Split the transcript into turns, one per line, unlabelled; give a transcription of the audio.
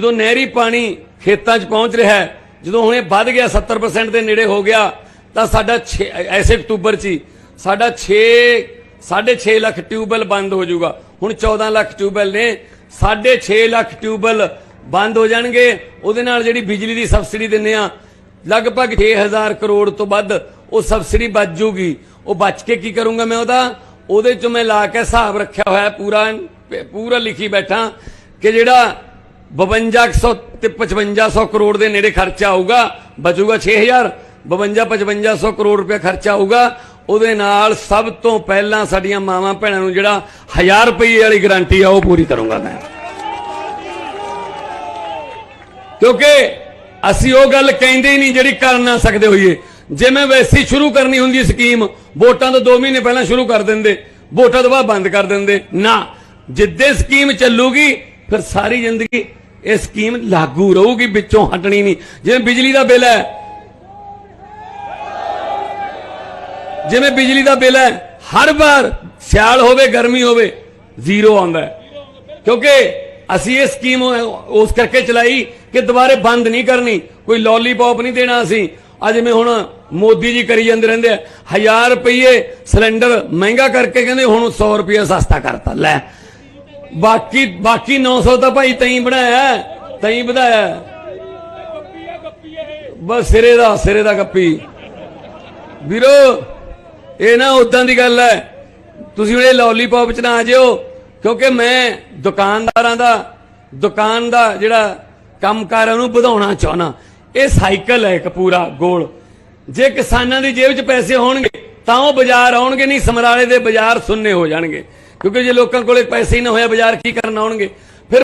ਜਦੋਂ ਨਹਿਰੀ ਪਾਣੀ ਖੇਤਾਂ 'ਚ ਪਹੁੰਚ ਰਿਹਾ ਹੈ, ਜਦੋਂ ਹੁਣ ਇਹ ਵੱਧ ਗਿਆ 70% ਦੇ ਨੇੜੇ ਹੋ ਗਿਆ, ਤਾਂ ਸਾਡਾ ਛੇ- ਐਸੇ ਅਕਤੂਬਰ 'ਚ ਹੀ ਸਾਡਾ 6 6.5 ਲੱਖ ਟਿਊਬਵੈਲ ਬੰਦ ਹੋ ਜਾਊਗਾ। ਹੁਣ 14 ਲੱਖ ਟਿਊਬਵੈਲ ਨੇ 6.5 ਲੱਖ ਟਿਊਬਵੈਲ ਬੰਦ ਹੋ ਜਾਣਗੇ। ਉਹਦੇ ਨਾਲ ਜਿਹੜੀ ਬਿਜਲੀ ਦੀ ਸਬਸਿਡੀ ਦਿੰਨੇ ਆ ਲਗਭਗ 6000 ਕਰੋੜ ਤੋਂ ਵੱਧ ਉਹ ਸਬਸਿਡੀ ਬਚ ਜੂਗੀ। ਉਹ ਬਚ ਕੇ ਕੀ ਕਰੂੰਗਾ ਮੈਂ ਉਹਦਾ? ਉਹਦੇ ਚ ਮੈਂ ਲਾ ਕੇ ਹਿਸਾਬ ਰੱਖਿਆ ਹੋਇਆ ਪੂਰਾ ਪੂਰਾ ਲਿਖੀ ਬੈਠਾ ਕਿ ਜਿਹੜਾ 5200 ਤੇ 5500 ਕਰੋੜ ਦੇ ਨੇੜੇ ਖਰਚਾ ਆਊਗਾ, ਬਚੂਗਾ 6000 52 5500 ਕਰੋੜ ਰੁਪਏ ਖਰਚਾ ਆਊਗਾ। ਉਹਦੇ ਨਾਲ ਸਭ ਤੋਂ ਪਹਿਲਾਂ ਸਾਡੀਆਂ ਮਾਵਾਂ ਭੈਣਾਂ ਨੂੰ ਜਿਹੜਾ 1000 ਰੁਪਏ ਵਾਲੀ ਗਾਰੰਟੀ ਆ, ਉਹ ਪੂਰੀ ਕਰੂੰਗਾ ਮੈਂ। ਕਿਉਂਕਿ ਅਸੀਂ ਉਹ ਗੱਲ ਕਹਿੰਦੇ ਹੀ ਨਹੀਂ ਜਿਹੜੀ ਕਰ ਨਾ ਸਕਦੇ ਹੋਈਏ। ਜੇ ਮੈਂ ਵੈਸੀ ਸ਼ੁਰੂ ਕਰਨੀ ਹੁੰਦੀ ਸਕੀਮ, ਵੋਟਾਂ ਤੋਂ 2 ਮਹੀਨੇ ਪਹਿਲਾਂ ਸ਼ੁਰੂ ਕਰ ਦਿੰਦੇ। ਵੋਟਾਂ ਤੋਂ ਬਾਅਦ ਬੰਦ ਕਰ ਦਿੰਦੇ। ਨਾ, ਜਿੱਦੇ ਸਕੀਮ ਚੱਲੂਗੀ, ਫਿਰ ਸਾਰੀ ਜ਼ਿੰਦਗੀ ਇਹ ਸਕੀਮ ਲਾਗੂ ਰਹੂਗੀ, ਵਿੱਚੋਂ ਹਟਣੀ ਨਹੀਂ। ਜਿਵੇਂ ਬਿਜਲੀ ਦਾ ਬਿੱਲ ਹੈ। ਜਿਵੇਂ ਬਿਜਲੀ ਦਾ ਬਿੱਲ ਹੈ, ਹਰ ਵਾਰ ਸਿਆਲ ਹੋਵੇ, ਗਰਮੀ ਹੋਵੇ, ਜ਼ੀਰੋ ਆਉਂਦਾ ਕਿਉਂਕਿ ਅਸੀਂ ਇਹ ਸਕੀਮ ਉਸ ਕਰਕੇ ਚਲਾਈ ਕਿ ਦੁਬਾਰੇ ਬੰਦ ਨਹੀਂ ਕਰਨੀ। ਕੋਈ ਲੋਲੀਪੌਪ ਨਹੀਂ ਦੇਣਾ ਅਸੀਂ। ਅੱਜ ਜਿਵੇਂ ਹੁਣ ਮੋਦੀ ਜੀ ਕਰੀ ਜਾਂਦੇ ਰਹਿੰਦੇ ਆ 1000 ਰੁਪਏ ਸਿਲੰਡਰ ਮਹਿੰਗਾ ਕਰਕੇ ਕਹਿੰਦੇ ਹੁਣ 100 ਰੁਪਏ ਸਸਤਾ ਕਰਤਾ। ਲੈ ਬਾਕੀ ਬਾਕੀ 900 ਤਾਂ ਭਾਈ ਤਈ ਬਣਾਇਆ ਤਈ ਵਧਾਇਆ। ਬਸ ਸਿਰੇ ਦਾ ਸਿਰੇ ਦਾ ਗੱਪੀ। ਵੀਰੋ, ਇਹ ਨਾ ਉਦਾਂ ਦੀ ਗੱਲ ਹੈ ਤੁਸੀਂ ਹੁਣ ਇਹ ਲੋਲੀਪੌਪ ਚ ਨਾ ਆ ਜਿਓ, ਕਿਉਂਕਿ ਮੈਂ ਦੁਕਾਨਦਾਰਾਂ ਦਾ, ਦੁਕਾਨ ਦਾ ਜਿਹੜਾ ਕੰਮਕਾਰ ਹੈ ਉਹਨੂੰ ਵਧਾਉਣਾ ਚਾਹਣਾ ਇਹ ਸਾਈਕਲ ਹੈ ਇੱਕ ਪੂਰਾ ਗੋਲ। ਜੇ ਕਿਸਾਨਾਂ ਦੀ ਜੇਬ 'ਚ ਪੈਸੇ ਹੋਣਗੇ ਤਾਂ ਉਹ ਬਾਜ਼ਾਰ ਆਉਣਗੇ ਨਹੀਂ, ਸਮਰਾਲੇ ਦੇ ਬਾਜ਼ਾਰ ਸੁੰਨੇ ਹੋ ਜਾਣਗੇ। ਕਿਉਂਕਿ ਜੇ ਲੋਕਾਂ ਕੋਲੇ ਪੈਸੇ ਹੀ ਨਾ ਹੋਇਆ ਬਾਜ਼ਾਰ ਕੀ ਕਰਨ ਆਉਣਗੇ?